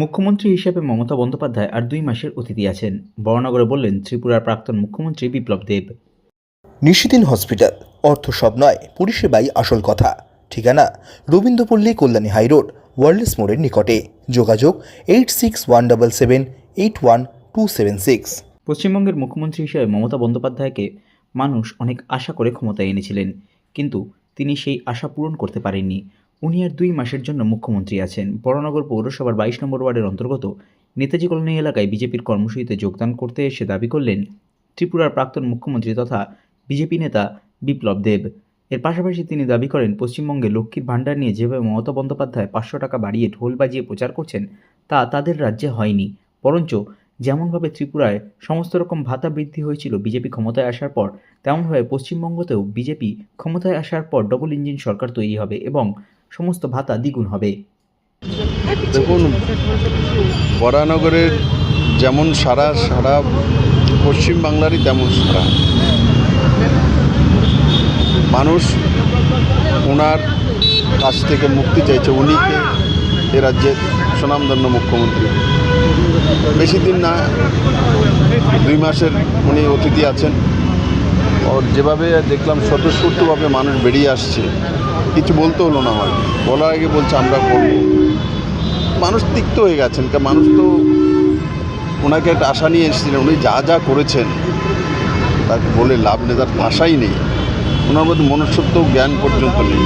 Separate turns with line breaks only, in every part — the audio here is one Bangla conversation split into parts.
মুখ্যমন্ত্রী হিসেবে মমতা বন্দ্যোপাধ্যায় আর দুই মাসের অতিথি আছেন। বরানগরে বললেন ত্রিপুরার প্রাক্তন মুখ্যমন্ত্রী বিপ্লব দেব।
নিশিদিন হসপিটাল অর্থ সব নয় পরিষেবাই আসল কথা। ঠিকানা রবীন্দ্রপল্লী কল্যাণী হাইরোড ওয়ার্ল্ডস মোড়ের নিকটে। যোগাযোগ eight six one double seven eight one two seven six.
পশ্চিমবঙ্গের মুখ্যমন্ত্রী হিসেবে মমতা বন্দ্যোপাধ্যায়কে মানুষ অনেক আশা করে ক্ষমতায় এনেছিলেন। কিন্তু তিনি সেই আশা পূরণ করতে পারেননি। উনি আর দুই মাসের জন্য মুখ্যমন্ত্রী আছেন। বড়নগর পৌরসভার বাইশ নম্বর ওয়ার্ডের অন্তর্গত নেতাজি কলোনি এলাকায় বিজেপির কর্মসূচিতে যোগদান করতে এসে দাবি করলেন ত্রিপুরার প্রাক্তন মুখ্যমন্ত্রী তথা বিজেপি নেতা বিপ্লব দেব। এর পাশাপাশি তিনি দাবি করেন, পশ্চিমবঙ্গে লক্ষ্মীর ভাণ্ডার নিয়ে যেভাবে মমতা বন্দ্যোপাধ্যায় পাঁচশো টাকা বাড়িয়ে ঢোল বাজিয়ে প্রচার করছেন, তা তাদের রাজ্যে হয়নি। বরঞ্চ যেমনভাবে ত্রিপুরায় সমস্ত রকম ভাতা বৃদ্ধি হয়েছিল বিজেপি ক্ষমতায় আসার পর, তেমনভাবে পশ্চিমবঙ্গতেও বিজেপি ক্ষমতায় আসার পর ডবল ইঞ্জিন সরকার তৈরি হবে এবং সমস্ত ভাতা দ্বিগুণ হবে।
দেখুন, বরানগরের যেমন সারা সারা পশ্চিম বাংলারই তেমন সারা। মানুষ ওনার কাছ থেকে মুক্তি চাইছে, উনিকে এ রাজ্যের সুনামধন্য মুখ্যমন্ত্রী। বেশি দিন না, দুই মাসের উনি অতিথি আছেন। যেভাবে দেখলাম, স্বতঃস্ফূর্তভাবে মানুষ বেরিয়ে আসছে। কিছু বলতে হলো না আমার বলার আগে বলছে, আমরা করব মানুষ তিক্ত হয়ে গেছেন কারণ মানুষ তো ওনাকে একটা আশা নিয়ে এসেছিলেন, উনি যা যা করেছেন তাকে বলে লাভ নেই, তার ভাষাই নেই। ওনার মধ্যে মনুষ্যত্ব জ্ঞান পর্যন্ত নেই।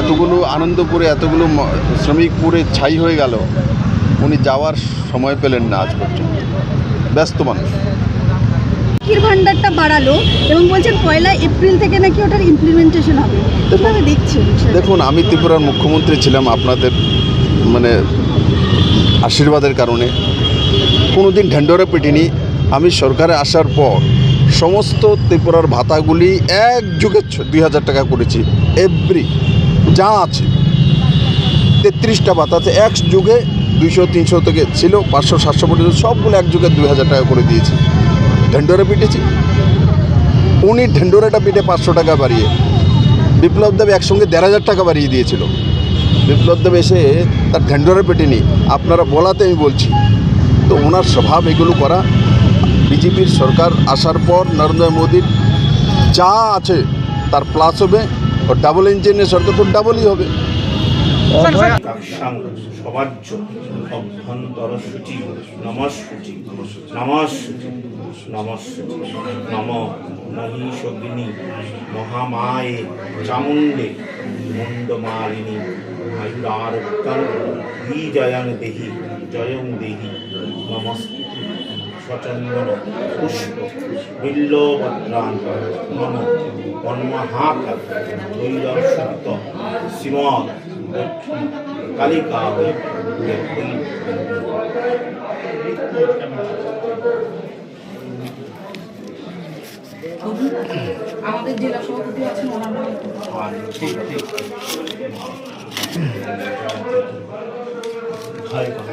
এতগুলো আনন্দ করে, এতগুলো শ্রমিক পুরে ছাই হয়ে গেল, উনি যাওয়ার সময় পেলেন না আজ পর্যন্ত। ব্যস্ত মানুষ।
লক্ষ্মীর ভান্ডারটা বাড়ালো এবং বলছেন পয়লা এপ্রিল থেকে নাকি ওটার ইমপ্লিমেন্টেশন হবে। কীভাবে দেখছেন
দেখুন আমি ত্রিপুরার মুখ্যমন্ত্রী ছিলাম আপনাদের মানে আশীর্বাদের কারণে। কোনোদিন ঢেন্ডরে পিটিনি। আমি সরকারে আসার পর সমস্ত ত্রিপুরার ভাতাগুলি এক যুগে দুই হাজার টাকা করেছি। এভরি যা আছে। তেত্রিশটা ভাতা আছে। এক যুগে দুইশো তিনশো থেকে ছিল পাঁচশো সাতশো পর্যন্ত সবগুলো এক যুগে দুই হাজার টাকা করে দিয়েছি। ঢেন্ডরে পিটেছি। উনি ঢেন্ডোরাটা পিটে পাঁচশো টাকা বাড়িয়ে বিপ্লব দেব একসঙ্গে দেড় হাজার টাকা বাড়িয়ে দিয়েছিল। বিপ্লব দেব এসে তার ঢেন্ডরে পেটেনি। আপনারা বলাতে আমি বলছি। তো ওনার স্বভাব এগুলো করা। বিজেপির সরকার আসার পর নরেন্দ্র মোদীর যা আছে তার প্লাস হবে। ও ডাবল ইঞ্জিনের সরকার তো ডাবলই হবে।
সবাজ্য অভ্যন্তর সূচি নমস্সূচি নমস্সূচি নমস্সূচি নম মহিষগিনী মহামায়ে চামুণ্ডে মুণ্ডমালিনী ময়ূরারুক্তং বিজয়ং দেহি জয়ং দেহি নমস্তে সচন্দন পুষ্প বিল্লভদ্রান নম মন্মহাক দৈরসুক্ত শ্রীমৎ দক্ষিণ কালিকা
আমাদের জেলা সভাপতি আছেন
ঠিক কথা